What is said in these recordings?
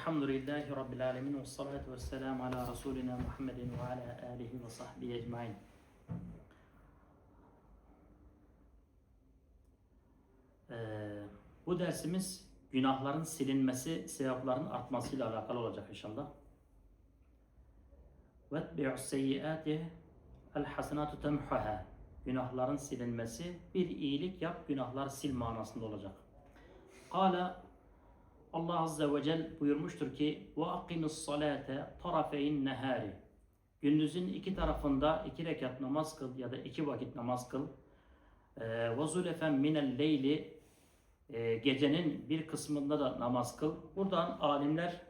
Elhamdülillahi Rabbil Alemin ve salatu ve selamu ala Resulina Muhammedin ve ala alihi ve sahbihi ecmain. Ee, bu dersimiz günahların silinmesi, sevapların artmasıyla alakalı olacak inşallah. وَاتْبِعُ السَّيِّئَاتِ الْحَسَنَاتُ تَمْحُهَا Günahların silinmesi, bir iyilik yap, günahlar sil manasında olacak. Kale Allah Azze ve Celle buyurmuştur ki وَاَقِمِ الصَّلَاةَ طَرَفَيِ النَّهَارِ Gündüzün iki tarafında iki rekat namaz kıl ya da iki vakit namaz kıl. وَزُلَفًا مِنَ اللَّيْلِ Gecenin bir kısmında da namaz kıl. Buradan alimler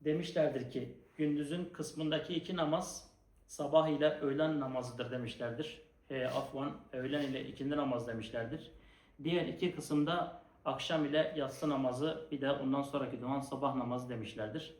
demişlerdir ki gündüzün kısmındaki iki namaz sabah ile öğlen namazıdır demişlerdir. E, afvan öğlen ile ikindi namaz demişlerdir. Diğer iki kısımda akşam ile yatsı namazı bir de ondan sonraki duman sabah namazı demişlerdir.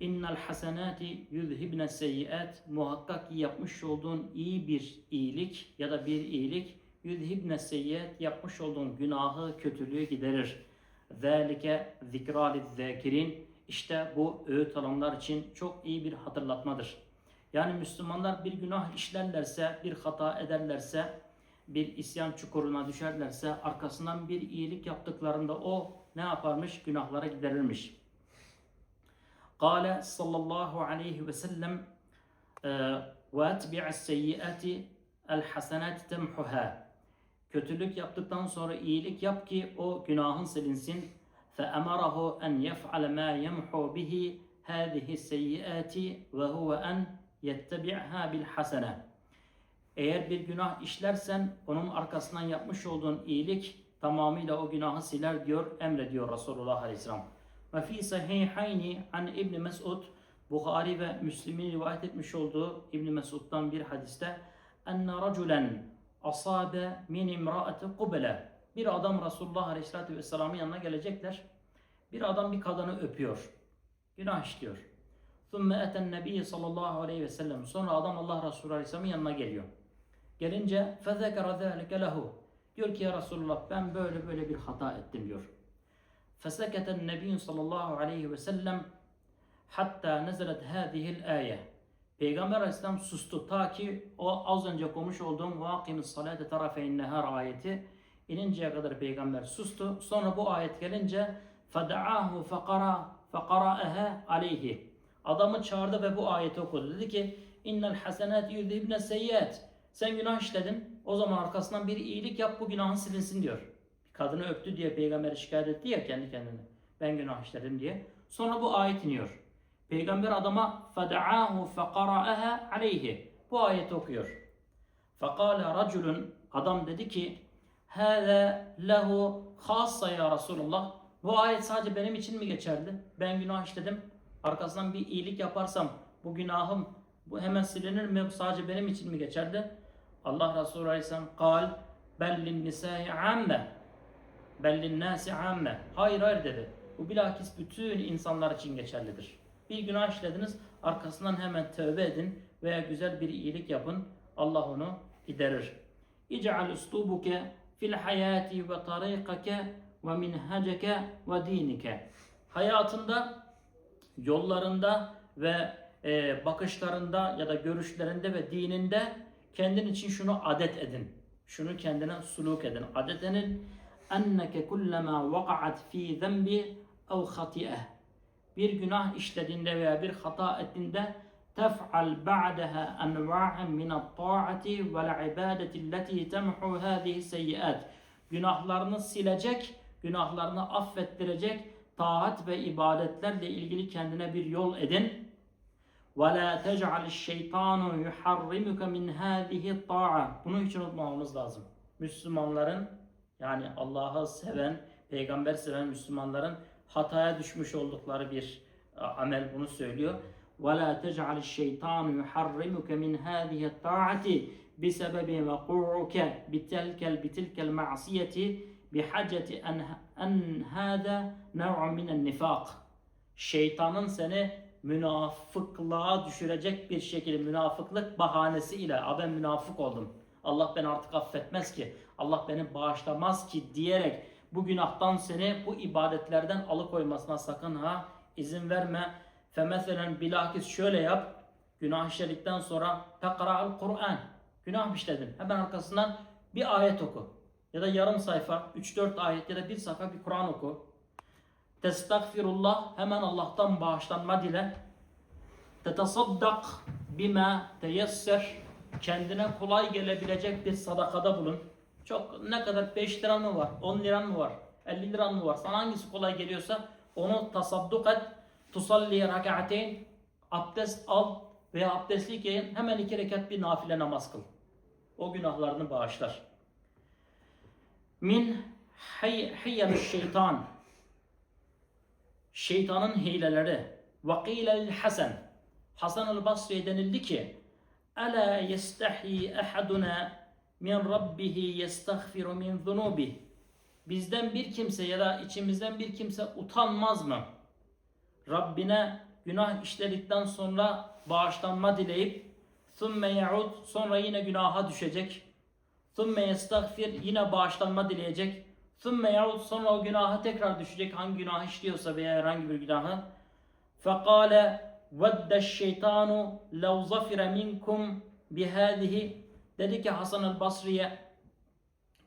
İnnel hasenati yuzhibne seyyiat muhakkak yapmış olduğun iyi bir iyilik ya da bir iyilik yuzhibne seyyiat yapmış olduğun günahı kötülüğü giderir. Zalike zikraliz zakirin işte bu öğüt alanlar için çok iyi bir hatırlatmadır. Yani Müslümanlar bir günah işlerlerse, bir hata ederlerse, bir isyan çukuruna düşerlerse arkasından bir iyilik yaptıklarında o ne yaparmış? Günahlara giderilmiş. Kale sallallahu aleyhi ve sellem ve etbi'as seyyiati el hasenat temhuha. Kötülük yaptıktan sonra iyilik yap ki o günahın silinsin. فَأَمَرَهُ أَنْ يَفْعَلَ مَا يَمْحُو بِهِ هَذِهِ السَّيِّئَاتِ وَهُوَ أَنْ يَتَّبِعْهَا بِالْحَسَنَةِ eğer bir günah işlersen onun arkasından yapmış olduğun iyilik tamamıyla o günahı siler diyor, emrediyor Resulullah Aleyhisselam. Ve fi sahihayni an İbn Mesud Bukhari ve Müslim'in rivayet etmiş olduğu İbn Mesud'dan bir hadiste enne raculen asabe min imraati qubele bir adam Resulullah Aleyhisselatü Vesselam'ın yanına gelecekler. Bir adam bir kadını öpüyor. Günah işliyor. ثُمَّ اَتَى النَّبِيِّ sallallahu aleyhi ve sellem. Sonra adam Allah Resulü Aleyhisselam'ın yanına geliyor. Gelince فَذَكَرَ ذَٰلِكَ لَهُ Diyor ki ya Resulullah ben böyle böyle bir hata ettim diyor. فَسَكَتَ النَّبِيُّ sallallahu aleyhi ve sellem hatta nezelet hâzihil âye. Peygamber Aleyhisselam sustu ta ki o az önce okumuş olduğum وَاقِمِ الصَّلَاةَ طَرَفَيْنْ نَهَارِ ayeti ininceye kadar peygamber sustu. Sonra bu ayet gelince فَدَعَاهُ فَقَرَى فَقَرَأَهَا عَلَيْهِ Adamı çağırdı ve bu ayeti okudu. Dedi ki innel hasenat yudhibne seyyat. Sen günah işledin. O zaman arkasından bir iyilik yap bu günahın silinsin diyor. Kadını öptü diye peygamberi şikayet etti ya kendi kendine. Ben günah işledim diye. Sonra bu ayet iniyor. Peygamber adama feda'ahu feqara'aha aleyhi. Bu ayeti okuyor. Fekale raculun adam dedi ki Hâze lehu khassa ya Resulullah. Bu ayet sadece benim için mi geçerli? Ben günah işledim. Arkasından bir iyilik yaparsam bu günahım bu hemen silinir mi? Sadece benim için mi geçerli? Allah Resulü Aleyhisselam kal bellin nisai amme bellin nasi amme hayır hayır dedi. Bu bilakis bütün insanlar için geçerlidir. Bir günah işlediniz arkasından hemen tövbe edin veya güzel bir iyilik yapın. Allah onu giderir. İc'al üslubuke fil hayati ve tarikake ve minhaceke ve dinike. Hayatında, yollarında ve e, bakışlarında ya da görüşlerinde ve dininde kendin için şunu adet edin. Şunu kendine suluk edin. Adet edin. Enneke kullema vaka'at fi zembi ev hati'eh. Bir günah işlediğinde veya bir hata ettiğinde tef'al ba'daha enva'en min at-ta'ati vel ibadeti allati temhu hadihi seyyiat. Günahlarını silecek, günahlarını affettirecek taat ve ibadetlerle ilgili kendine bir yol edin. وَلَا تَجْعَلِ الشَّيْطَانُ يُحَرِّمُكَ مِنْ هَذِهِ الطَّاعَةِ Bunu hiç unutmamamız lazım. Müslümanların yani Allah'ı seven, peygamber seven Müslümanların hataya düşmüş oldukları bir amel bunu söylüyor. وَلَا تَجْعَلِ الشَّيْطَانُ يُحَرِّمُكَ مِنْ هَذِهِ الطَّاعَةِ بسبب وقوعك بتلك بتلك المعصية بحاجة أن أن هذا نوع من النفاق. Şeytanın seni münafıklığa düşürecek bir şekilde münafıklık bahanesi ile ben münafık oldum. Allah beni artık affetmez ki. Allah beni bağışlamaz ki diyerek bu günahtan seni bu ibadetlerden alıkoymasına sakın ha izin verme. Femeselen bilakis şöyle yap. Günah işledikten sonra fekra'al Kur'an. Günah işledin. Hemen arkasından bir ayet oku. Ya da yarım sayfa, 3-4 ayet ya da bir sayfa bir Kur'an oku. Testagfirullah. Hemen Allah'tan bağışlanma dile. Tetesaddak bima teyesser. Kendine kolay gelebilecek bir sadakada bulun. Çok ne kadar 5 liran mı var? 10 liran mı var? 50 liran mı var? Sana hangisi kolay geliyorsa onu tasadduk et. Tusalli rak'ateyn. Abdest al veya abdestliyken hemen iki rekat bir nafile namaz kıl. O günahlarını bağışlar. Min hiyyel şeytan Şeytanın hileleri. Vakile Hasan. Hasan el Basri'ye denildi ki Ela yestahi ahaduna min rabbihi yestagfiru min zunubih. Bizden bir kimse ya da içimizden bir kimse utanmaz mı? Rabbine günah işledikten sonra bağışlanma dileyip ثُمَّ يَعُدْ sonra yine günaha düşecek. ثُمَّ يَسْتَغْفِرْ yine bağışlanma dileyecek. ثُمَّ يَعُدْ sonra o günaha tekrar düşecek hangi günah işliyorsa veya herhangi bir günahı. فَقَالَ وَدَّ الشَّيْطَانُ لَوْ ظَفِرَ مِنْكُمْ بِهَذِهِ Dedi ki Hasan el Basri'ye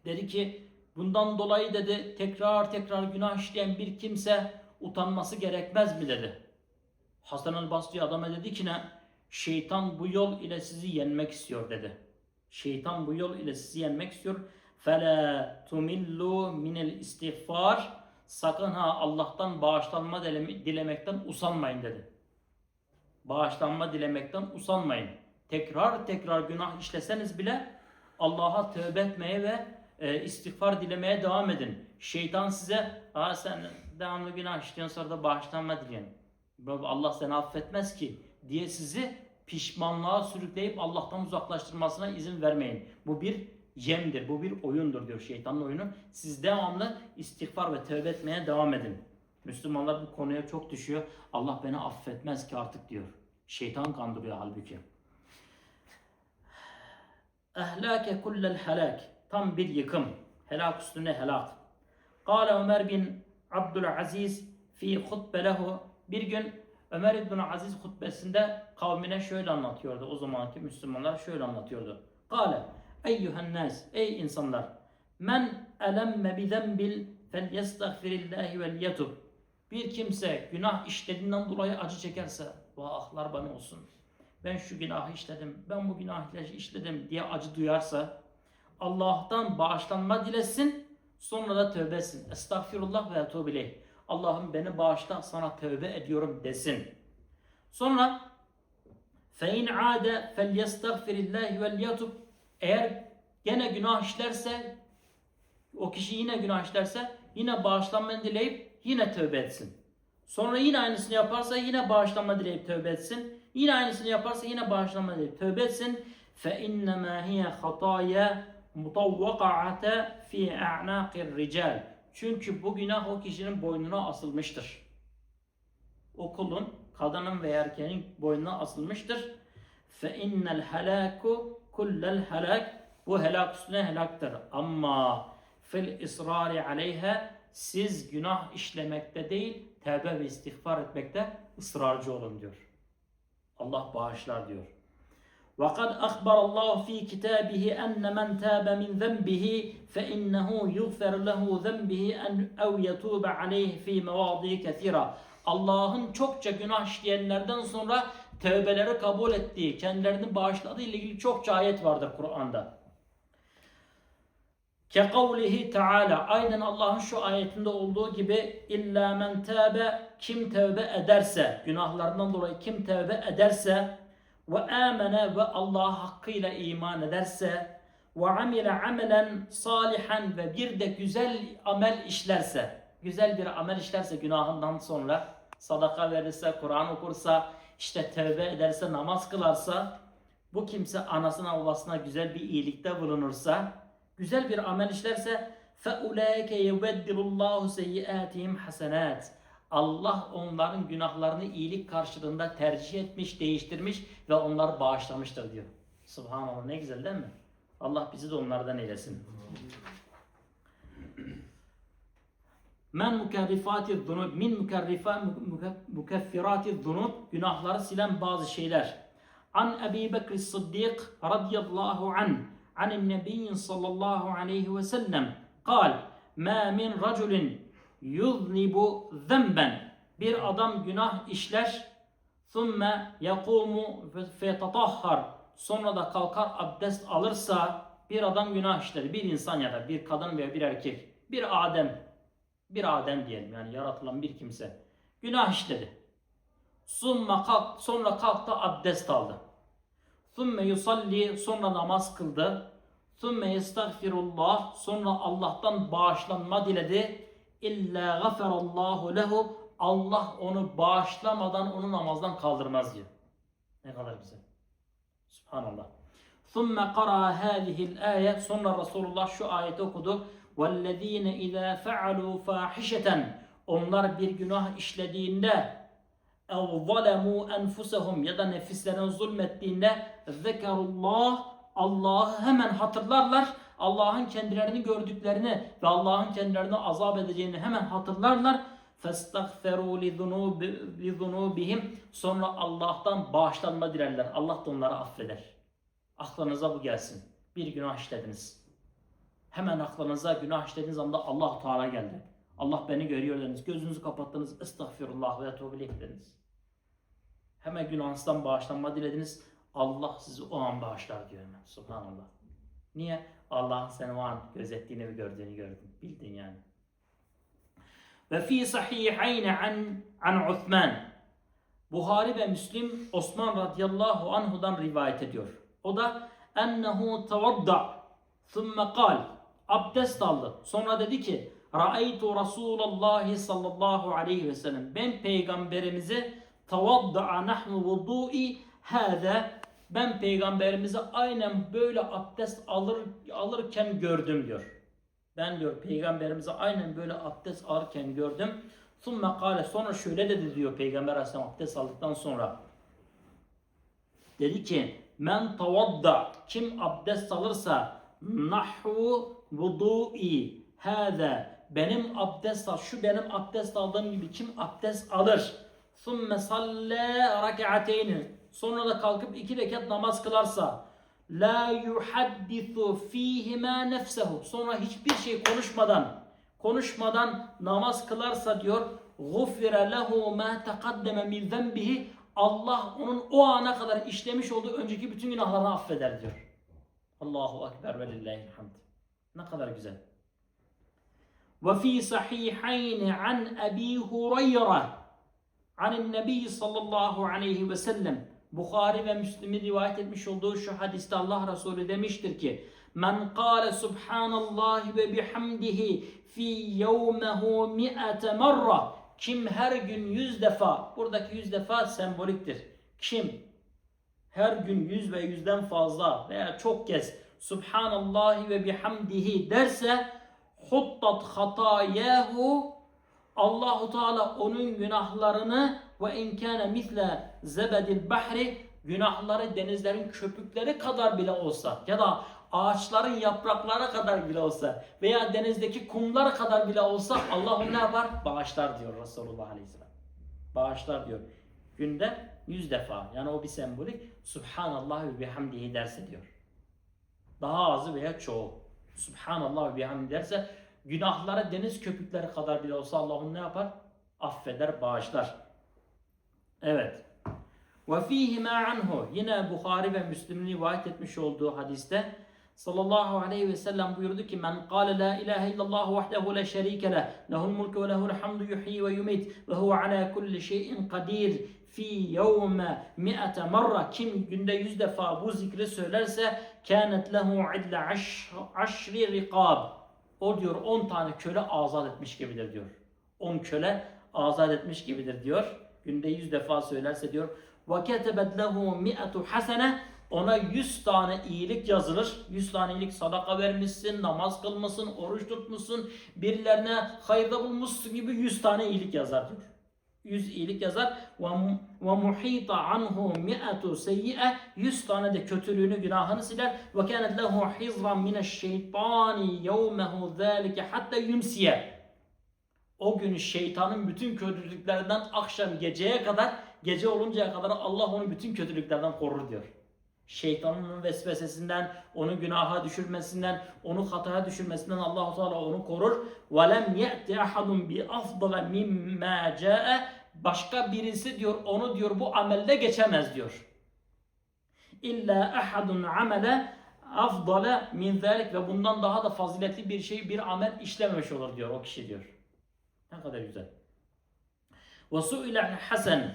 dedi ki bundan dolayı dedi tekrar tekrar günah işleyen bir kimse utanması gerekmez mi dedi. Hasan el Basri adama dedi ki ne? Şeytan bu yol ile sizi yenmek istiyor dedi. Şeytan bu yol ile sizi yenmek istiyor. Fela tumillu minel istiğfar. Sakın ha Allah'tan bağışlanma dileme- dilemekten usanmayın dedi. Bağışlanma dilemekten usanmayın. Tekrar tekrar günah işleseniz bile Allah'a tövbe etmeye ve e, istiğfar dilemeye devam edin. Şeytan size Aa, sen devamlı günah işliyorsun sonra da bağışlanma dileyin. Allah seni affetmez ki diye sizi pişmanlığa sürükleyip Allah'tan uzaklaştırmasına izin vermeyin. Bu bir yemdir, bu bir oyundur diyor şeytanın oyunu. Siz devamlı istiğfar ve tövbe etmeye devam edin. Müslümanlar bu konuya çok düşüyor. Allah beni affetmez ki artık diyor. Şeytan kandırıyor halbuki. Ehlake kullel helak. Tam bir yıkım. Helak üstüne helak. Kale Ömer bin Abdülaziz fi hutbe lehu. Bir gün Ömer İbn Aziz hutbesinde kavmine şöyle anlatıyordu. O zamanki Müslümanlar şöyle anlatıyordu. Kale eyyühen nas ey insanlar men elemme bi zenbil fel yestagfirillahi vel yetub. Bir kimse günah işlediğinden dolayı acı çekerse vahlar bana olsun. Ben şu günahı işledim, ben bu günahı işledim diye acı duyarsa Allah'tan bağışlanma dilesin, sonra da tövbe etsin. Estağfirullah ve etûbü ileyh. Allah'ım beni bağışla, sana tövbe ediyorum desin. Sonra فَاِنْ عَادَ فَلْيَسْتَغْفِرِ اللّٰهِ وَلْيَتُبْ Eğer gene günah işlerse, o kişi yine günah işlerse, yine bağışlanma dileyip yine tövbe etsin. Sonra yine aynısını yaparsa yine bağışlanma dileyip tövbe etsin. Yine aynısını yaparsa yine bağışlanma dileyip tövbe etsin. فَاِنَّمَا هِيَ خَطَايَا مُطَوَّقَعَةَ فِي اَعْنَاقِ الرِّجَالِ Çünkü bu günah o kişinin boynuna asılmıştır. O kulun, kadının veya erkeğin boynuna asılmıştır. فَاِنَّ الْهَلَاكُ كُلَّ الْهَلَاكِ Bu helak üstüne helaktır. Ama fil israri aleyha siz günah işlemekte değil, tevbe ve istiğfar etmekte ısrarcı olun diyor. Allah bağışlar diyor. وَقَدْ أَخْبَرَ اللّٰهُ ف۪ي كِتَابِهِ أَنَّ مَنْ تَابَ مِنْ ذَنْبِهِ فَإِنَّهُ يُغْفَرْ لَهُ ذَنْبِهِ أَنْ اَوْ يَتُوبَ عَلَيْهِ ف۪ي مَوَاضِي كَثِيرًا Allah'ın çokça günah işleyenlerden sonra tövbeleri kabul ettiği, kendilerini bağışladığı ile ilgili çokça ayet vardır Kur'an'da. Kekavlihi Teala aynen Allah'ın şu ayetinde olduğu gibi illa men tâbe kim tevbe ederse günahlarından dolayı kim tevbe ederse ve amene ve Allah hakkıyla iman ederse ve amile amelen salihan ve bir de güzel amel işlerse güzel bir amel işlerse günahından sonra sadaka verirse Kur'an okursa işte tevbe ederse namaz kılarsa bu kimse anasına babasına güzel bir iyilikte bulunursa güzel bir amel işlerse فَاُولَٰئِكَ يُبَدِّلُ اللّٰهُ سَيِّئَاتِهِمْ حَسَنَاتٍ Allah onların günahlarını iyilik karşılığında tercih etmiş, değiştirmiş ve onları bağışlamıştır diyor. Subhanallah ne güzel değil mi? Allah bizi de onlardan eylesin. Men mukerrifati zunub min mukerrifa mukeffirati zunub günahları silen bazı şeyler. An Ebi Bekr Sıddık radıyallahu an an Nebi sallallahu aleyhi ve sellem kal ma min raculin yuznibu zemben bir adam günah işler thumme yakumu fetatahhar sonra da kalkar abdest alırsa bir adam günah işler. Bir insan ya da bir kadın veya bir erkek. Bir Adem bir Adem diyelim yani yaratılan bir kimse günah işledi. Summa kalk, sonra kalktı abdest aldı. Thumme yusalli sonra namaz kıldı. Thumme yestagfirullah sonra Allah'tan bağışlanma diledi. İlla gaferallahu lehu Allah onu bağışlamadan onu namazdan kaldırmaz diyor. Ne kadar güzel. Subhanallah. Thumme qara hâzihil ayet sonra Resulullah şu ayeti okudu. وَالَّذ۪ينَ اِذَا فَعَلُوا فَاحِشَةً Onlar bir günah işlediğinde اَوْ ظَلَمُوا اَنْفُسَهُمْ ya da nefislerine zulmettiğinde zekerullah Allah'ı hemen hatırlarlar. Allah'ın kendilerini gördüklerini ve Allah'ın kendilerini azap edeceğini hemen hatırlarlar. فَاسْتَغْفَرُوا لِذُنُوبِهِمْ Sonra Allah'tan bağışlanma dilerler. Allah da onları affeder. Aklınıza bu gelsin. Bir günah işlediniz. Hemen aklınıza günah işlediğiniz anda Allah Teala geldi. Allah beni görüyor dediniz. Gözünüzü kapattınız. Estağfirullah ve etûbü dediniz. Hemen günahınızdan bağışlanma dilediniz. Allah sizi o an bağışlar diyor hemen. Subhanallah. Niye? Allah seni o an gözettiğini ve gördüğünü gördün. Bildin yani. Ve fi sahihayne an, an Uthman. Buhari ve Müslim Osman radıyallahu anhudan rivayet ediyor. O da ennehu tevadda thumme kal abdest aldı. Sonra dedi ki Ra'aytu Resulallah sallallahu aleyhi ve sellem ben peygamberimizi tevadda'a nahnu vudu'i hâze ben peygamberimizi aynen böyle abdest alır, alırken gördüm diyor. Ben diyor peygamberimizi aynen böyle abdest alırken gördüm. Thumme kale sonra şöyle dedi diyor peygamber aleyhisselam abdest aldıktan sonra. Dedi ki men tavadda kim abdest alırsa nahvu vudu'i hâze benim abdest al şu benim abdest aldığım gibi kim abdest alır thumme salle rak'ateyni sonra da kalkıp iki rekat namaz kılarsa la yuhaddisu fihima nefsehu sonra hiçbir şey konuşmadan konuşmadan namaz kılarsa diyor gufire lehu ma taqaddeme min zenbihi Allah onun o ana kadar işlemiş olduğu önceki bütün günahlarını affeder diyor. Allahu Ekber ve lillahi'l hamd. Ne kadar güzel. Ve fi sahihayn an Ebi Hureyre an Nebi sallallahu aleyhi ve sellem Bukhari ve Müslim'in rivayet etmiş olduğu şu hadiste Allah Resulü demiştir ki Men kâle subhanallahi ve bihamdihi fi yevmehu mi'ate marra kim her gün yüz defa buradaki yüz defa semboliktir. Kim her gün yüz ve yüzden fazla veya çok kez Subhanallahi ve bihamdihi derse huttat hatayahu Allahu Teala onun günahlarını ve inkâne misle zebedil bahri günahları denizlerin köpükleri kadar bile olsa ya da ağaçların yaprakları kadar bile olsa veya denizdeki kumlar kadar bile olsa Allah ne yapar? Bağışlar diyor Resulullah Aleyhisselam. Bağışlar diyor. Günde yüz defa yani o bir sembolik Subhanallah ve bihamdihi derse diyor. Daha azı veya çoğu. Subhanallah ve bihamdihi derse günahları deniz köpükleri kadar bile olsa Allah onu ne yapar? Affeder, bağışlar. Evet. Ve fihi ma anhu yine Bukhari ve Müslim'in rivayet etmiş olduğu hadiste sallallahu aleyhi ve sellem buyurdu ki men kâle la ilahe illallah vahdehu la şerike leh lehul mulku ve lehul hamdu yuhyi ve yumit ve huve ala kulli şeyin kadir fi yevme mi'ate marra kim günde yüz defa bu zikri söylerse kânet lehu idle aşri rikab o diyor 10 tane köle azat etmiş gibidir diyor. 10 köle azat etmiş gibidir diyor. Günde 100 defa söylerse diyor. Ve ketebet lehu mi'atu hasene ona 100 tane iyilik yazılır. 100 tane iyilik sadaka vermişsin, namaz kılmışsın, oruç tutmuşsun, birilerine hayırda bulmuşsun gibi 100 tane iyilik yazar diyor. 100 iyilik yazar. Ve muhita anhu mi'atu seyyi'e 100 tane de kötülüğünü, günahını siler. Ve kânet lehu hizran mineşşeytani yevmehu zâlike hatta yumsiye. O gün şeytanın bütün kötülüklerinden akşam geceye kadar, gece oluncaya kadar Allah onu bütün kötülüklerden korur diyor. Şeytanın onun vesvesesinden, onu günaha düşürmesinden, onu hataya düşürmesinden Allahu Teala onu korur. Ve lem ye'ti ahadun bi afdala mimma ca'e başka birisi diyor onu diyor bu amelde geçemez diyor. İlla ahadun amele afdale min zelik ve bundan daha da faziletli bir şey bir amel işlememiş olur diyor o kişi diyor. Ne kadar güzel. Ve su'ile Hasan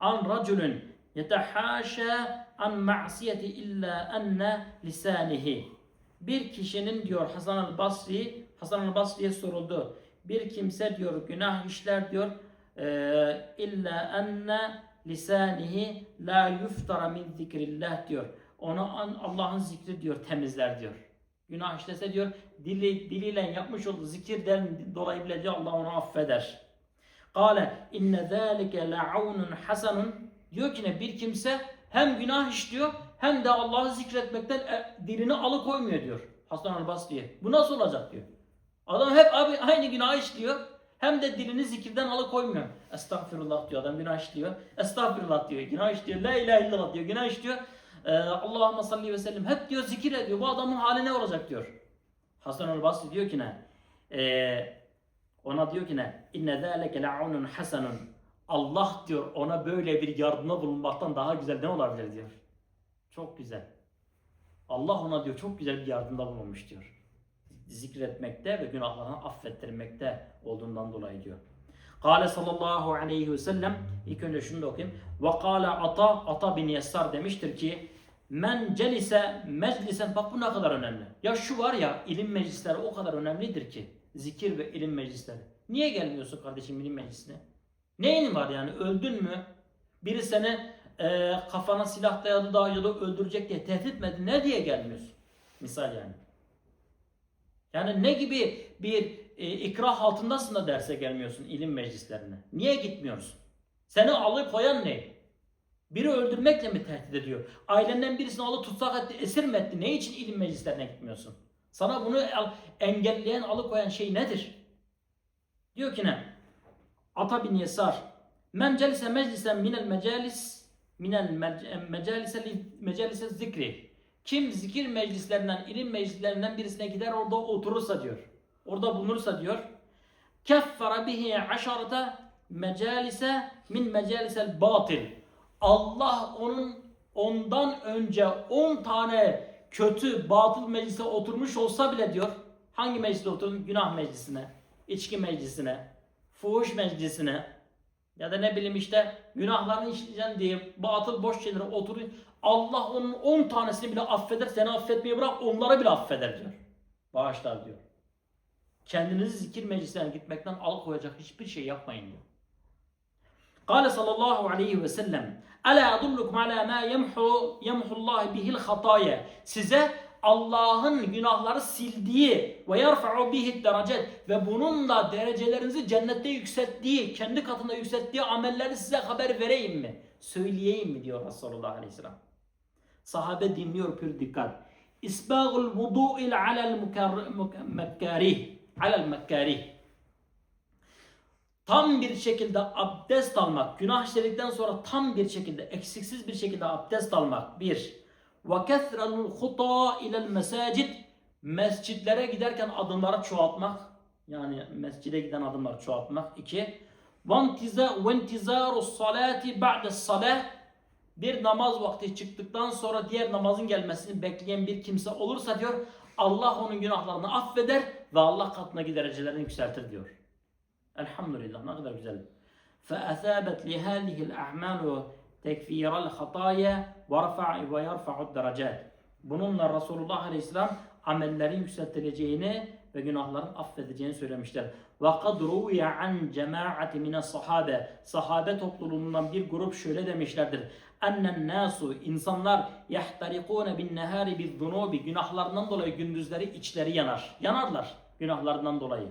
an raculun yetehaşa an ma'siyeti illa enne lisanihi. Bir kişinin diyor Hasan el Basri Hasan el Basri'ye soruldu. Bir kimse diyor günah işler diyor eee, illa enne lisanihi la yuftara min zikrillah diyor. Onu Allah'ın zikri diyor temizler diyor. Günah işlese diyor dili diliyle yapmış olduğu zikirden dolayı bile diyor Allah onu affeder. Kale inne zâlike la'aunun hasanun diyor ki ne bir kimse hem günah işliyor hem de Allah'ı zikretmekten e, dilini alıkoymuyor diyor. Hasan el-Basri'ye. Bu nasıl olacak diyor. Adam hep abi aynı günah işliyor. Hem de dilini zikirden alıkoymuyor. Estağfirullah diyor adam günah işliyor. Estağfirullah diyor. Günah işliyor. La ilahe illallah diyor. Günah işliyor. Ee, Allahümme salli ve sellem. Hep diyor zikir ediyor. Bu adamın hali ne olacak diyor. Hasan el-Basri diyor ki ne? Ee, ona diyor ki ne? İnne zâleke la'unun hasanun. Allah diyor ona böyle bir yardımda bulunmaktan daha güzel ne olabilir diyor. Çok güzel. Allah ona diyor çok güzel bir yardımda bulunmuş diyor. Zikretmekte ve günahlarını affettirmekte olduğundan dolayı diyor. Kale sallallahu aleyhi ve sellem ilk önce şunu da okuyayım. Ve kâle ata ata bin Yessar demiştir ki men celise meclisen bak bu ne kadar önemli. Ya şu var ya ilim meclisleri o kadar önemlidir ki zikir ve ilim meclisleri. Niye gelmiyorsun kardeşim ilim meclisine? Neyin var yani öldün mü? Biri seni e, kafana silah dayadı da ya da öldürecek diye tehdit etmedi. Ne diye gelmiyorsun? Misal yani. Yani ne gibi bir e, ikrah altındasın da derse gelmiyorsun ilim meclislerine? Niye gitmiyorsun? Seni alıp koyan ne? Biri öldürmekle mi tehdit ediyor? Ailenden birisini alıp tutsak etti, esir mi etti? Ne için ilim meclislerine gitmiyorsun? Sana bunu el- engelleyen, alıkoyan şey nedir? Diyor ki ne? Ata bin Yesar. Men celise meclisen minel mecalis minel mec- mecalise li- mecalise zikri. Kim zikir meclislerinden, ilim meclislerinden birisine gider orada oturursa diyor. Orada bulunursa diyor. Keffara bihi aşarete mecalise min mecalisel batil. Allah onun ondan önce 10 tane kötü batıl meclise oturmuş olsa bile diyor. Hangi meclise oturdun? Günah meclisine, içki meclisine, fuhuş meclisine ya da ne bileyim işte günahlarını işleyeceksin diye batıl boş şeylere oturuyor. Allah onun 10 tanesini bile affeder. Seni affetmeyi bırak onları bile affeder diyor. Bağışlar diyor. Kendinizi zikir meclislerine gitmekten alıkoyacak hiçbir şey yapmayın diyor. Kale sallallahu aleyhi ve sellem Ala adullukum ala ma yemhu yemhullah bihil hataya. Size Allah'ın günahları sildiği ve yarfa'u bihi derecet ve bununla derecelerinizi cennette yükselttiği, kendi katında yükselttiği amelleri size haber vereyim mi? Söyleyeyim mi diyor Resulullah Aleyhisselam. Sahabe dinliyor pür dikkat. İsbagul vudu'il alel mekkarih. Alel mekkarih tam bir şekilde abdest almak, günah işledikten sonra tam bir şekilde, eksiksiz bir şekilde abdest almak. Bir. Ve kethrelul huta ilel mesacid. Mescitlere giderken adımları çoğaltmak. Yani mescide giden adımları çoğaltmak. İki. Ve intizaru salati ba'de salah. Bir namaz vakti çıktıktan sonra diğer namazın gelmesini bekleyen bir kimse olursa diyor Allah onun günahlarını affeder ve Allah katına giderecelerini yükseltir diyor. Elhamdülillah ne kadar güzel. فَأَثَابَتْ لِهَذِهِ tekfiral hataya ve rafa ve yerfa'ud derecat. Bununla Resulullah Aleyhisselam amellerin yükseltileceğini ve günahların affedeceğini söylemişler. Ve kad ruya an cemaati mine sahabe. Sahabe topluluğundan bir grup şöyle demişlerdir. Ennen nasu insanlar yahtarikune bin nehari biz zunubi. Günahlarından dolayı gündüzleri içleri yanar. Yanarlar günahlarından dolayı.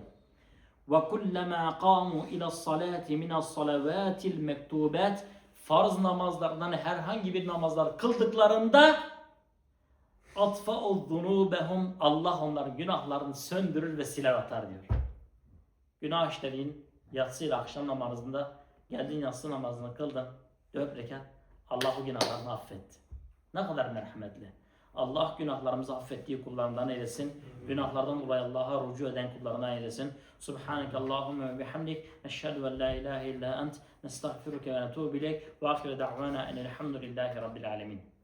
Ve kullama kamu ila salati mine salavatil mektubat Farz namazlarından herhangi bir namazlar kıldıklarında atfa'u zunubehum Allah onların günahlarını söndürür ve siler atar diyor. Günah işlediğin Yatsı ile akşam namazında geldin yatsı namazını kıldın. Dört rekat. Allah bu günahlarını affetti. Ne kadar merhametli. Allah günahlarımızı affettiği kullarından eylesin. Günahlardan dolayı Allah'a rucu eden kullarına eylesin. Subhaneke Allahümme ve bihamdik. Neşhedü en la ilahe illa ent. Nestağfiruke ve netubu ileyk. Ve ahire da'vana enelhamdülillahi rabbil alemin.